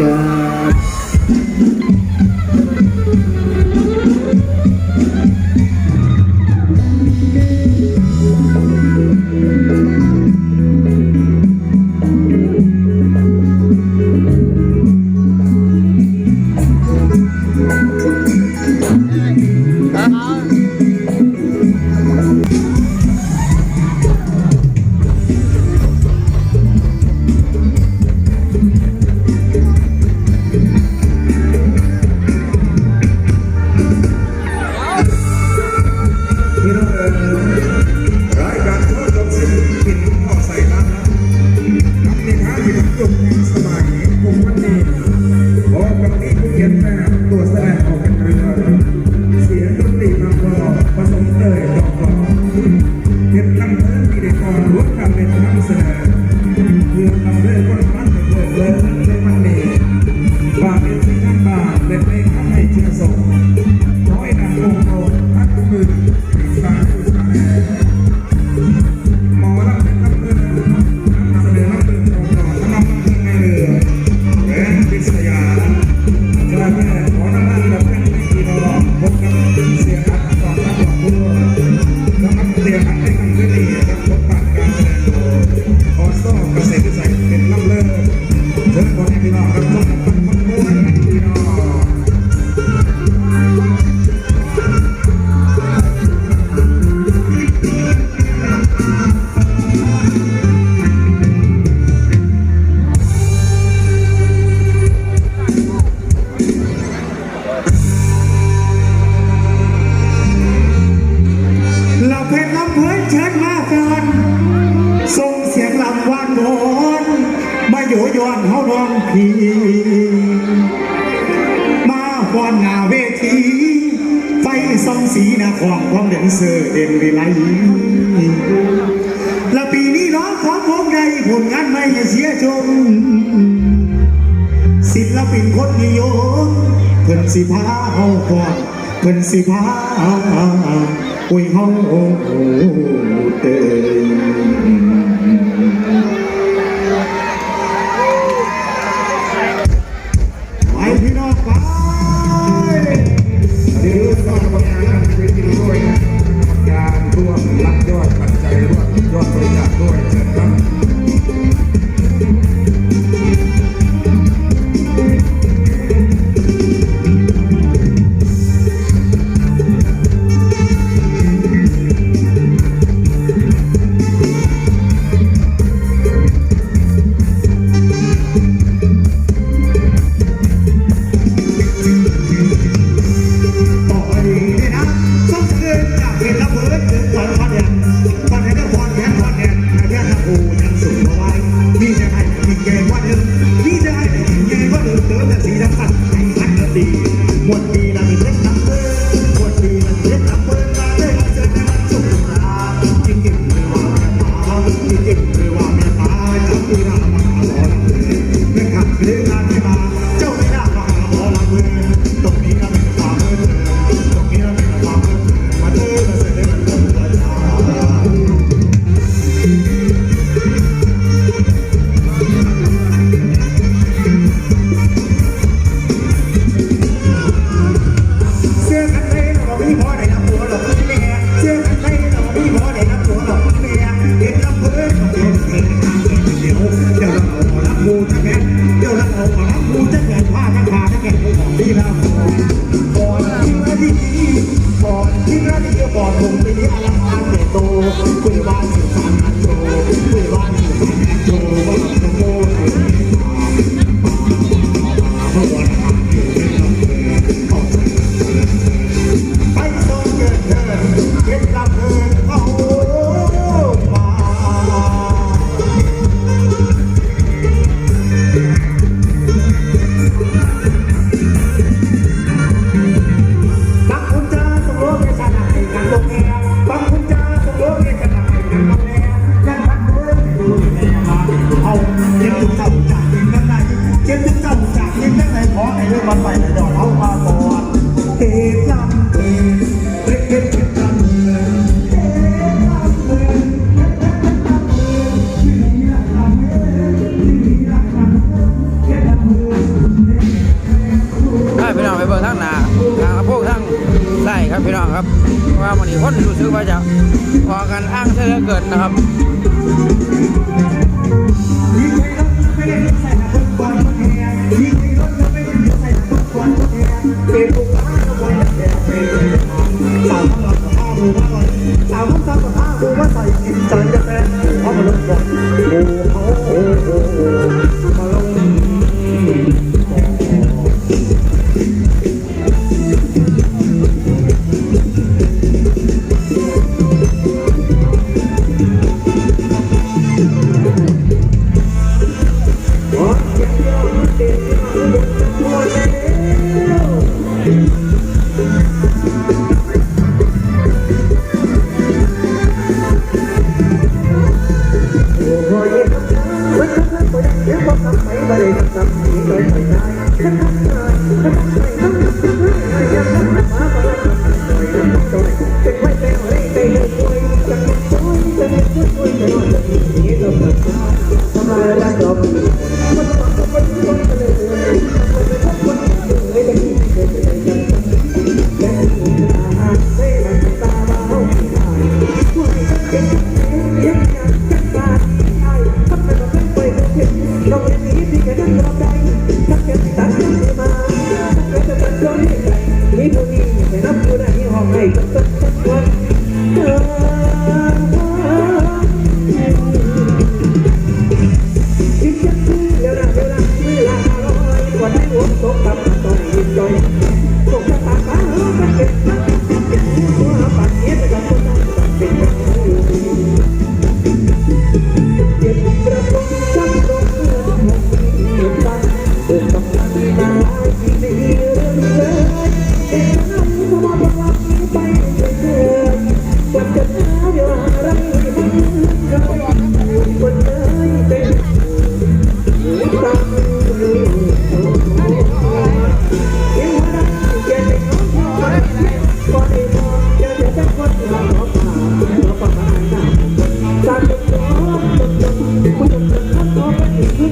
God. เชิญมาก่อนส่งเสียงลำว่านโดนมาอยู่ย้อนเฮาดอนผีมาหอนหน้าเวที ไฟส่องสีน้าของความเด่นเซอร์เด่นวิไลและปีนี้น้องของวงใดผลงานไม่เสียจมศิลปินคนนิยมเพิ่นสิพาเฮาก่อนเพิ่นสิพาเฮา คุยห้องเตย วังสิบสามพันโย พอกันอ้างเธอเกิดนะครับ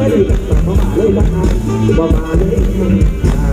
ไม่ได้สั่งมาบาเลยนะคาประมาณนี้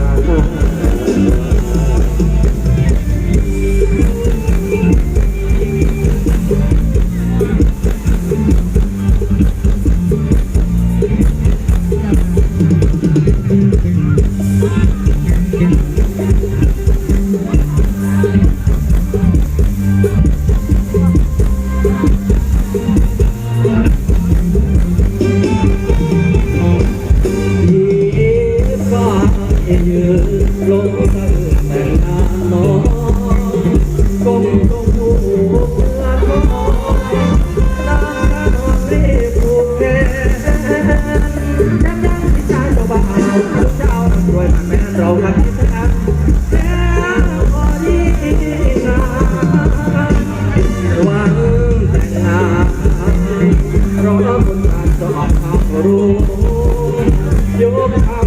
เราทำบนงานสะอาดทารู้โยมทาง